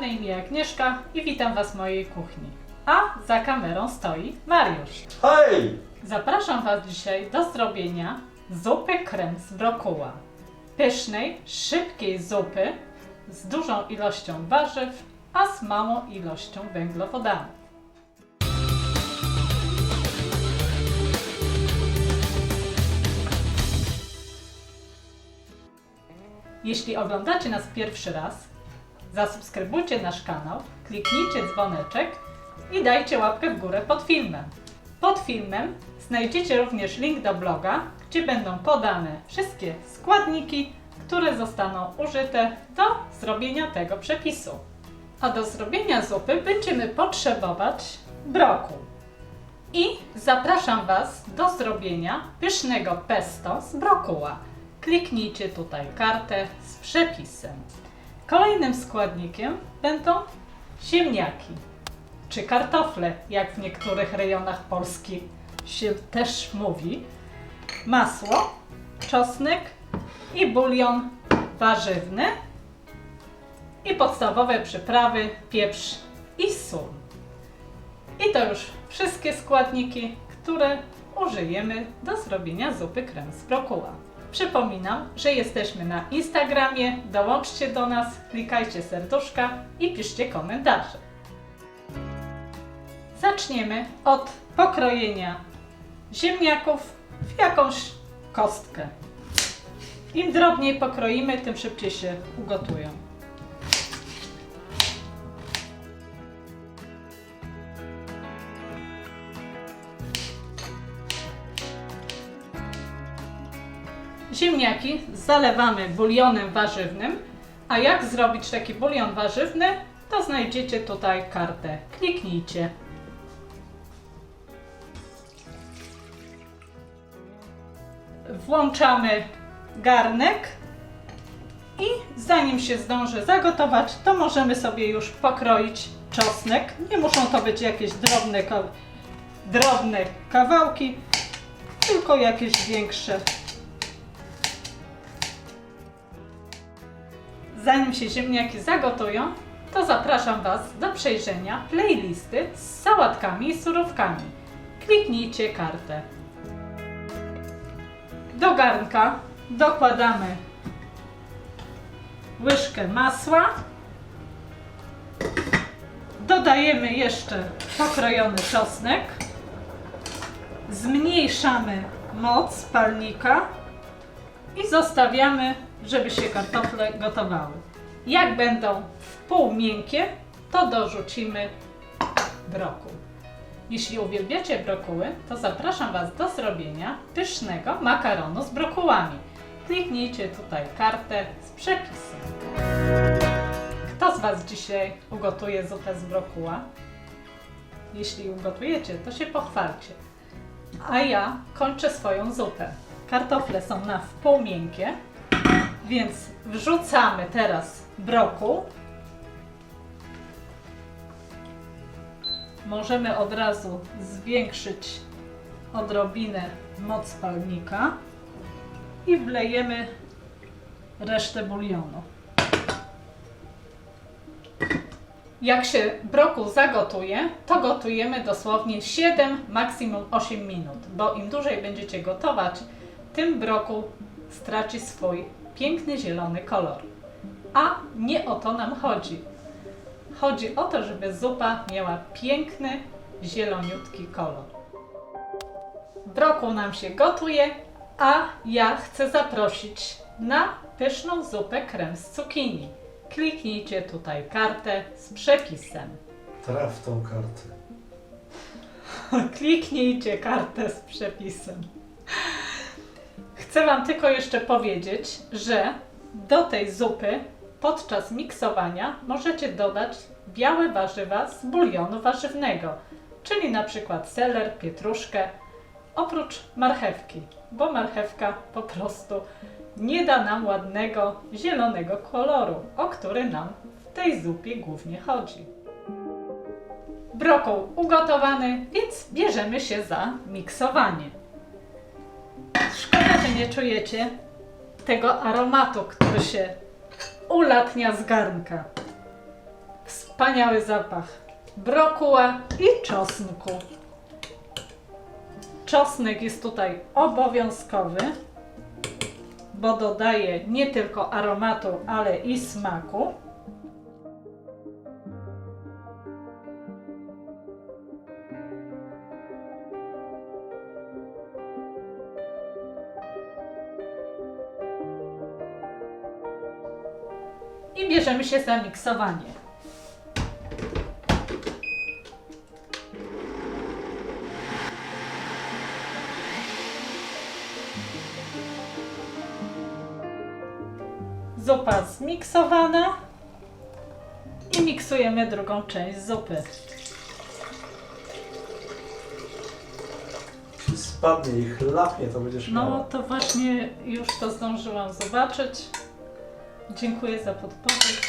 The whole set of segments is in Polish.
Mam na imię Agnieszka i witam Was w mojej kuchni. A za kamerą stoi Mariusz. Hej! Zapraszam Was dzisiaj do zrobienia zupy krem z brokuła. Pysznej, szybkiej zupy z dużą ilością warzyw, a z małą ilością węglowodanów. Jeśli oglądacie nas pierwszy raz, zasubskrybujcie nasz kanał, kliknijcie dzwoneczek i dajcie łapkę w górę pod filmem. Pod filmem znajdziecie również link do bloga, gdzie będą podane wszystkie składniki, które zostaną użyte do zrobienia tego przepisu. A do zrobienia zupy będziemy potrzebować broku. I zapraszam Was do zrobienia pysznego pesto z brokuła. Kliknijcie tutaj kartę z przepisem. Kolejnym składnikiem będą ziemniaki czy kartofle, jak w niektórych rejonach Polski się też mówi, masło, czosnek i bulion warzywny i podstawowe przyprawy, pieprz i sól. I to już wszystkie składniki, które użyjemy do zrobienia zupy krem z brokuła. Przypominam, że jesteśmy na Instagramie, dołączcie do nas, klikajcie serduszka i piszcie komentarze. Zaczniemy od pokrojenia ziemniaków w jakąś kostkę. Im drobniej pokroimy, tym szybciej się ugotują. Ziemniaki zalewamy bulionem warzywnym, a jak zrobić taki bulion warzywny, to znajdziecie tutaj kartę. Kliknijcie. Włączamy garnek i zanim się zdąży zagotować, to możemy sobie już pokroić czosnek. Nie muszą to być jakieś drobne, drobne kawałki, tylko jakieś większe. Zanim się ziemniaki zagotują, to zapraszam Was do przejrzenia playlisty z sałatkami i surówkami. Kliknijcie kartę. Do garnka dokładamy łyżkę masła. Dodajemy jeszcze pokrojony czosnek. Zmniejszamy moc palnika i zostawiamy, żeby się kartofle gotowały. Jak będą pół miękkie, to dorzucimy brokuł. Jeśli uwielbiacie brokuły, to zapraszam Was do zrobienia pysznego makaronu z brokułami. Kliknijcie tutaj kartę z przepisem. Kto z Was dzisiaj ugotuje zupę z brokuła? Jeśli ugotujecie, to się pochwalcie. A ja kończę swoją zupę. Kartofle są na wpół miękkie, więc wrzucamy teraz brokuł. Możemy od razu zwiększyć odrobinę moc palnika i wlejemy resztę bulionu. Jak się brokuł zagotuje, to gotujemy dosłownie 7, maksimum 8 minut, bo im dłużej będziecie gotować, tym brokuł straci swój piękny zielony kolor. A nie o to nam chodzi. Chodzi o to, żeby zupa miała piękny, zieloniutki kolor. Brokuł nam się gotuje, a ja chcę zaprosić na pyszną zupę krem z cukinii. Kliknijcie tutaj kartę z przepisem. Traf tą kartę. Kliknijcie kartę z przepisem. Chcę Wam tylko jeszcze powiedzieć, że do tej zupy podczas miksowania możecie dodać białe warzywa z bulionu warzywnego, czyli przykład seler, pietruszkę, oprócz marchewki, bo marchewka po prostu nie da nam ładnego zielonego koloru, o który nam w tej zupie głównie chodzi. Brokuł ugotowany, więc bierzemy się za miksowanie. Szkoda, że nie czujecie tego aromatu, który się ulatnia z garnka. wspaniały zapach brokuła i czosnku. Czosnek jest tutaj obowiązkowy, bo dodaje nie tylko aromatu, ale i smaku. I bierzemy się za miksowanie. Zupa zmiksowana i miksujemy drugą część zupy. Spadnie i chlapnie, to będziesz No to właśnie już to zdążyłam zobaczyć. Dziękuję za podpowiedź,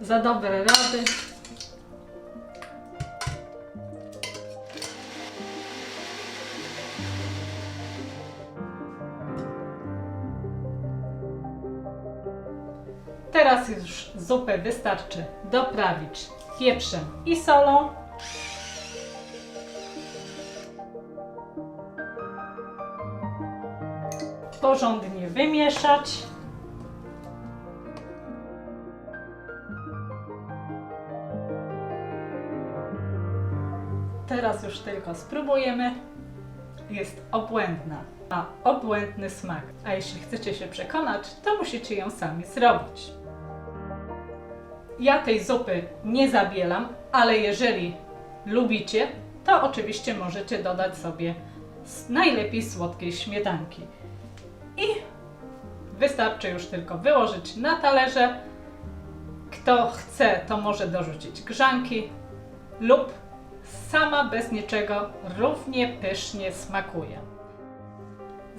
za dobre rady. Teraz już zupę wystarczy doprawić pieprzem i solą. porządnie wymieszać. Teraz już tylko spróbujemy. Jest obłędna, ma obłędny smak. A jeśli chcecie się przekonać, to musicie ją sami zrobić. Ja tej zupy nie zabielam, ale jeżeli lubicie, to oczywiście możecie dodać sobie najlepiej słodkiej śmietanki. I wystarczy już tylko wyłożyć na talerze. Kto chce, to może dorzucić grzanki lub sama bez niczego równie pysznie smakuje.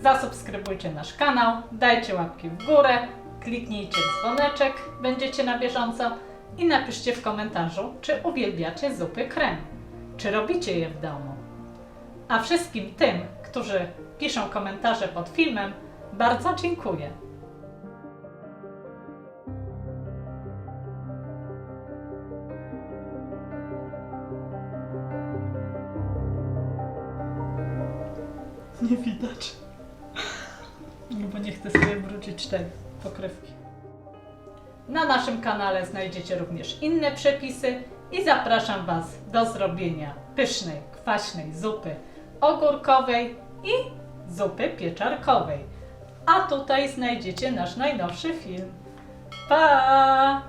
Zasubskrybujcie nasz kanał, dajcie łapki w górę, kliknijcie dzwoneczek, będziecie na bieżąco i napiszcie w komentarzu, czy uwielbiacie zupy krem, czy robicie je w domu. A wszystkim tym, którzy piszą komentarze pod filmem, bardzo dziękuję. No bo nie chcę sobie wrócić tej pokrywki. Na naszym kanale znajdziecie również inne przepisy i zapraszam Was do zrobienia pysznej, kwaśnej zupy ogórkowej i zupy pieczarkowej. A tutaj znajdziecie nasz najnowszy film. Pa!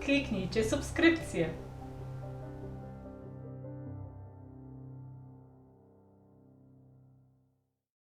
Kliknijcie subskrypcję.